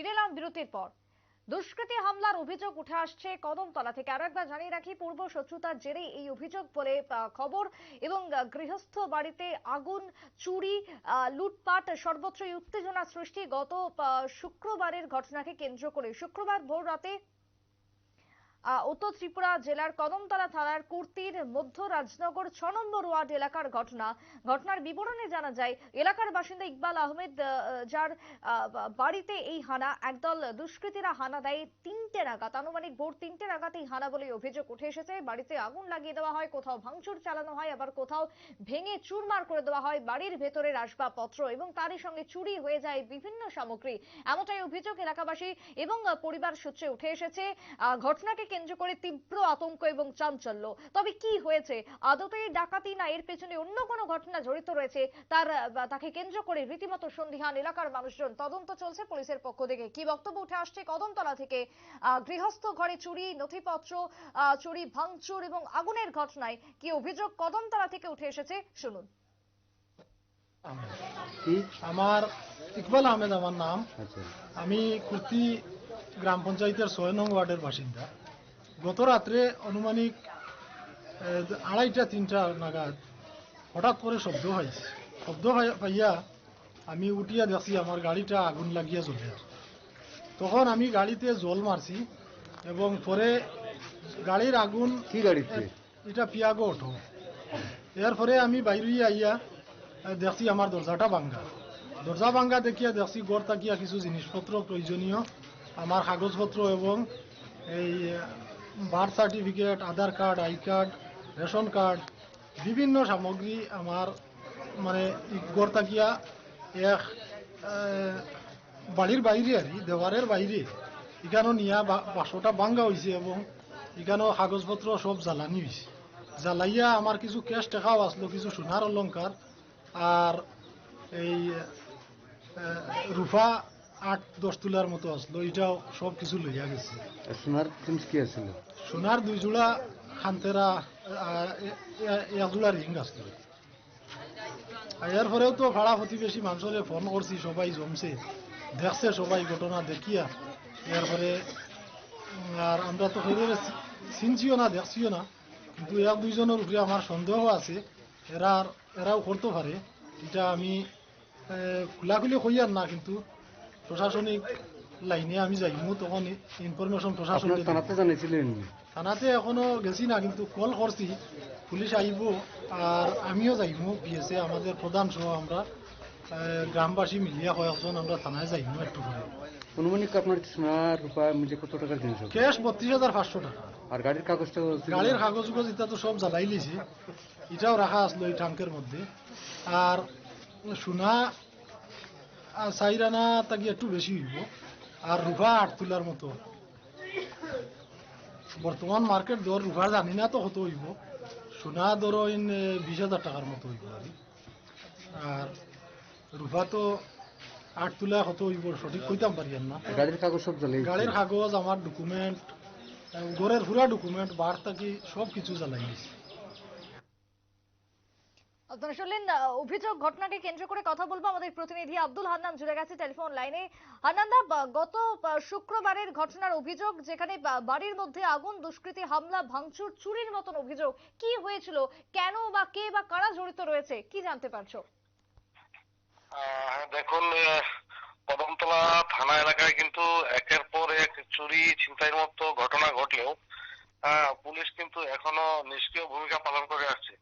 ফিরে এলাম বিরতির পর। দুষ্কৃতী হামলার অভিযোগ উঠে আসছে কদমতলা থেকে। আরও একবার জানিয়ে রাখি, পূর্ব শত্রুতার জেরে এই অভিযোগ বলে খবর এবং গৃহস্থ বাড়িতে আগুন, চুরি লুটপাট, সর্বত্রই উত্তেজনা সৃষ্টি গত শুক্রবারের ঘটনাকে কেন্দ্র করে। শুক্রবার ভোর রাতে উত্তর ত্রিপুরা জেলার কদমতলা থানার কুর্তির মধ্য রাজনগর ছ নম্বর ওয়ার্ড এলাকার ঘটনা। ঘটনার বিবরণে জানা যায়, এলাকার বাসিন্দা ইকবাল আহমেদ যার বাড়িতে এই হানা, একদল দুষ্কৃতীরা হানা দেয় তিনটে নাগাদ। আনুমানিক ভোর তিনটে নাগাদ এই হানা বলে অভিযোগ উঠে এসেছে। বাড়িতে আগুন লাগিয়ে দেওয়া হয়, কোথাও ভাঙচুর চালানো হয়, আবার কোথাও ভেঙে চুরমার করে দেওয়া হয়, বাড়ির ভেতরের আসবাবপত্র এবং তারই সঙ্গে চুরি হয়ে যায় বিভিন্ন সামগ্রী। এমনটাই অভিযোগ এলাকাবাসী এবং পরিবার সূত্রে উঠে এসেছে। ঘটনাকে কেন্দ্র করে তীব্র আতঙ্ক এবং চাঞ্চল্য। তবে কি হয়েছে? আদতে এই ডাকাতি না এর পেছনে অন্য কোনো ঘটনা জড়িত রয়েছে? তার তাকে কেন্দ্র করে রীতিমতো সন্দিহান এলাকার মানুষজন। তদন্ত চলছে পুলিশের পক্ষ থেকে। কি বক্তব্য উঠে আসছে কদমতলা থেকে? গৃহস্থ ঘরে চুরি নথিপত্র চুরি ভাঙচুর এবং আগুনের ঘটনায় কি অভিযোগ কদমতলা থেকে উঠে এসেছে? শুনুন। আমার ইকবাল আহমেদ আমার নাম। আচ্ছা। আমি কুর্তি গ্রাম পঞ্চায়েতের ছয় নং ওয়ার্ডের বাসিন্দা। গত রাত্রে আনুমানিক আড়াইটা তিনটা নাগাদ হঠাৎ করে শব্দ হয়েছে শব্দ পাই- পাইয়া আমি উঠিয়া দেখছি আমার গাড়িটা আগুন লাগিয়া চলে। তখন আমি গাড়িতে জল মারছি এবং পরে গাড়ির আগুন কি গাড়িতে? এটা পিয়াগো অটো। এরপরে আমি বাইরে আইয়া দেখছি আমার দরজাটা ভাঙ্গা। দরজা ভাঙ্গা দেখিয়া দেখছি গড় তাকিয়া কিছু জিনিসপত্র প্রয়োজনীয় আমার কাগজপত্র এবং এই birth certificate, Aadhaar card, I card, ration card, বিভিন্ন সামগ্রী আমার মানে ই গড় তাকিয়া এক বাড়ির বাইরে আর দেওয়ারের বাইরে। এখানেও নিয়া বাসটা ভাঙ্গা হয়েছে এবং এখানেও কাগজপত্র সব জ্বালানি হয়েছে জ্বালাইয়া আমার কিছু ক্যাশ টাকাও আসলো, কিছু সোনার অলংকার আর এই রূপা আট দশ তোলার মতো আসলো। এটাও সব কিছু লইয়া গেছে। সোনার জিনিস কি আছিল? সোনার দুই জোড়া খান্তেরা এক জোড়া রিং আসলো আর এর পরেও তো ভাড়া প্রতিবেশী মানুষরে ফোন করছি সবাই জমছে। দেখছে সবাই ঘটনা দেখিয়া। এরপরে আর আমরা তো চি- চিনছিও না দেখছিও না। কিন্তু এক দুইজনের উপরে আমার সন্দেহ আছে। এরা এরাও করতে পারে। এটা আমি খোলাখুলি কইয়ার না কিন্তু। প্রশাসনিক লাইনে আমি যাইমু তখন ইনফরমেশন আপনার প্রশাসনকে থানাতে জানাইছিলেন থানাতে এখনও গেছি না কিন্তু কল করছি পুলিশ আইব আর আমিও যাইমু পিএসএ আমাদের প্রধান সহ আমরা গ্রামবাসী মিলিয়া কয়েকজন আমরা থানায় যাইমু একটু করে অনুমানিক আপনার সোনার রূপা মিলে কত টাকার জিনিস ক্যাশ বত্রিশ হাজার পাঁচশো টাকা। আর গাড়ির কাগজটা ছিল? গাড়ির কাগজ এটা তো সব জ্বালাই লিছি এটাও রাখা আসলো এই ট্যাঙ্কের মধ্যে। আর সোনা আহ, চাইরানা তাকি একটু বেশি হইব আর রূপা আট তোলার মতো। বর্তমান মার্কেট দর রূপা জানি না তো কত হইব। সোনা দর ইন বিশ হাজার টাকার মতো হইব আর। আর রূপা তো আট তোলা কত হইব সঠিক কইতাম পারি না। গাড়ির কাগজ সব জ্বালাই গাড়ির কাগজ আমার ডকুমেন্ট ঘরের পুরা ডকুমেন্ট বার থাকি সব কিছু জ্বালাই দিছি। আপনারা অভিযোগ ঘটনাকে কেন্দ্র করে কথা বলব আমাদের প্রতিনিধি আব্দুল হান্নান জুড়ে গেছে টেলিফোন লাইনে। গত শুক্রবারের ঘটনার অভিযোগ যেখানে বাড়ির মধ্যে আগুন, দুষ্কৃতী, হামলা, ভাঙচুর, চুরির মতন অভিযোগ, কি হয়েছিল, কেন বা কে বা কারা জড়িত রয়েছে, কি জানতে পারছ? দেখুন কদমতলা থানা এলাকায় কিন্তু একের পর এক চুরি, ছিনতাইয়ের মতো ঘটনা ঘটলেও পুলিশ কিন্তু এখনও নিষ্ক্রিয় ভূমিকা পালন করে আসছে।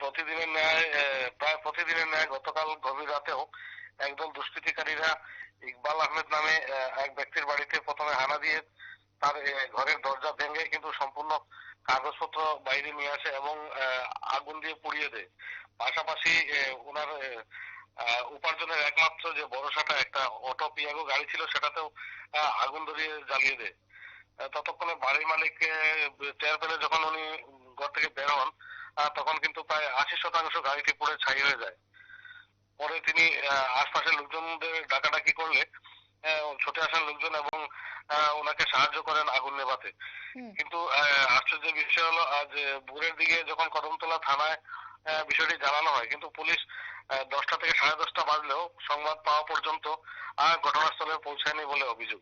প্রতিদিনের ন্যায় প্রায় প্রতিদিনের ন্যায় গতকাল গভীর রাতেও একদল দুষ্কৃতিকারীরা ইকবাল আহমেদ নামে এক ব্যক্তির বাড়িতে প্রথমে হানা দিয়ে তার ঘরের দরজা ভেঙে কিন্তু সম্পূর্ণ কাগজপত্র বাইরে নিয়ে আসে এবং আগুন দিয়ে পুড়িয়ে দেয়। পাশাপাশি ওনার উপার্জনের একমাত্র যে ভরসাটা একটা অটো পিয়াগো গাড়ি ছিল, সেটাতেও আগুন ধরিয়ে জ্বালিয়ে দেয়। ততক্ষণে বাড়ির মালিক টের পেলে যখন উনি ঘর থেকে বের হন তখন কিন্তু প্রায় আশি শতাংশ গাড়িটি পুড়ে ছাই হয়ে যায়। পরে তিনি আশপাশের লোকজনদের ডাকাডাকি করলে ছুটে আসেন লোকজন এবং ওনাকে সাহায্য করেন আগুন নেভাতে। কিন্তু আশ্চর্যের বিষয় হলো আজ ভোরের দিকে যখন কদমতলা থানায় বিষয়টি জানানো হয় কিন্তু পুলিশ দশটা থেকে সাড়ে দশটা বাজলেও সংবাদ পাওয়া পর্যন্ত আর ঘটনাস্থলে পৌঁছায়নি বলে অভিযোগ।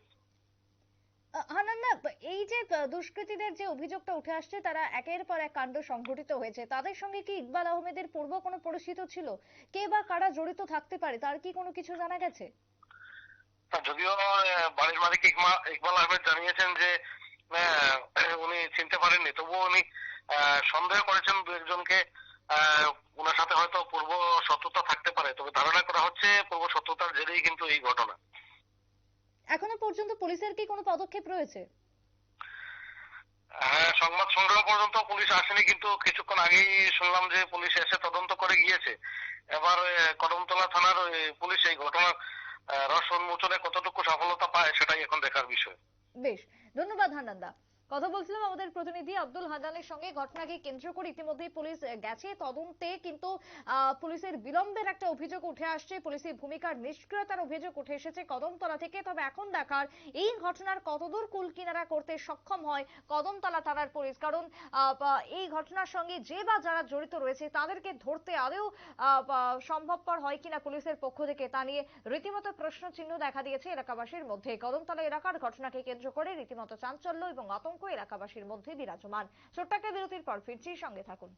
এই যে দুষ্কৃতীদের যে অভিযোগটা উঠে আসছে তারা একের পর এক কাণ্ড সংঘটিত হয়েছে। তাদের সঙ্গে কি ইকবাল আহমেদের পূর্ব কোনো পরিচিত ছিল? কে বা কারা জড়িত থাকতে পারে তার কি কোনো কিছু জানা গেছে? যদিও বাড়ির মালিক ইকবাল আহমেদ জানিয়েছেন যে উনি চিনতে পারেননি। তবুও উনি সন্দেহ করেছেন দু একজনকে ওনার সাথে হয়তো পূর্ব শত্রুতা থাকতে পারে। তবে ধারণা করা হচ্ছে পূর্ব শত্রুতার জেরেই কিন্তু এই ঘটনা। এখনও পর্যন্ত পুলিশের কি কোনো পদক্ষেপ রয়েছে? হ্যাঁ সংবাদ সংগ্রহ পর্যন্ত পুলিশ আসেনি, কিন্তু কিছুক্ষণ আগেই শুনলাম যে পুলিশ এসে তদন্ত করে গিয়েছে। এবার কদমতলা থানার পুলিশ এই ঘটনার রস উন্মোচনে কতটুকু সফলতা পায় সেটাই এখন দেখার বিষয়। বেশ, ধন্যবাদ হান্নানদা কথা বলছিলাম আমাদের প্রতিনিধি আব্দুল হান্নানের সঙ্গে। ঘটনাকে কেন্দ্র করে ইতিমধ্যে পুলিশ গেছে। তদন্তে কিন্তু পুলিশের বিলম্বের একটা অভিযোগ উঠে আসছে। পুলিশের ভূমিকার নিষ্ক্রিয়তার অভিযোগ উঠে এসেছে কদমতলা থেকে। তবে এখন দেখার এই ঘটনার কতদূর কুল কিনারা করতে সক্ষম হয় কদমতলা থানার পুলিশ। কারণ এই ঘটনার সঙ্গে যে বা যারা জড়িত রয়েছে, তাদেরকে ধরতে আদৌ সম্ভবপর হয় কিনা পুলিশের পক্ষ থেকে তা নিয়ে রীতিমতো প্রশ্ন চিহ্ন দেখা দিয়েছে এলাকাবাসীর মধ্যে। কদমতলা এলাকার ঘটনাকে কেন্দ্র করে রীতিমতো চাঞ্চল্য এবং আতঙ্ক এলাকাবাসীর মধ্যে বিরাজমান। ছোট্ট একটা বিরতির পর ফিরছি সঙ্গে থাকুন।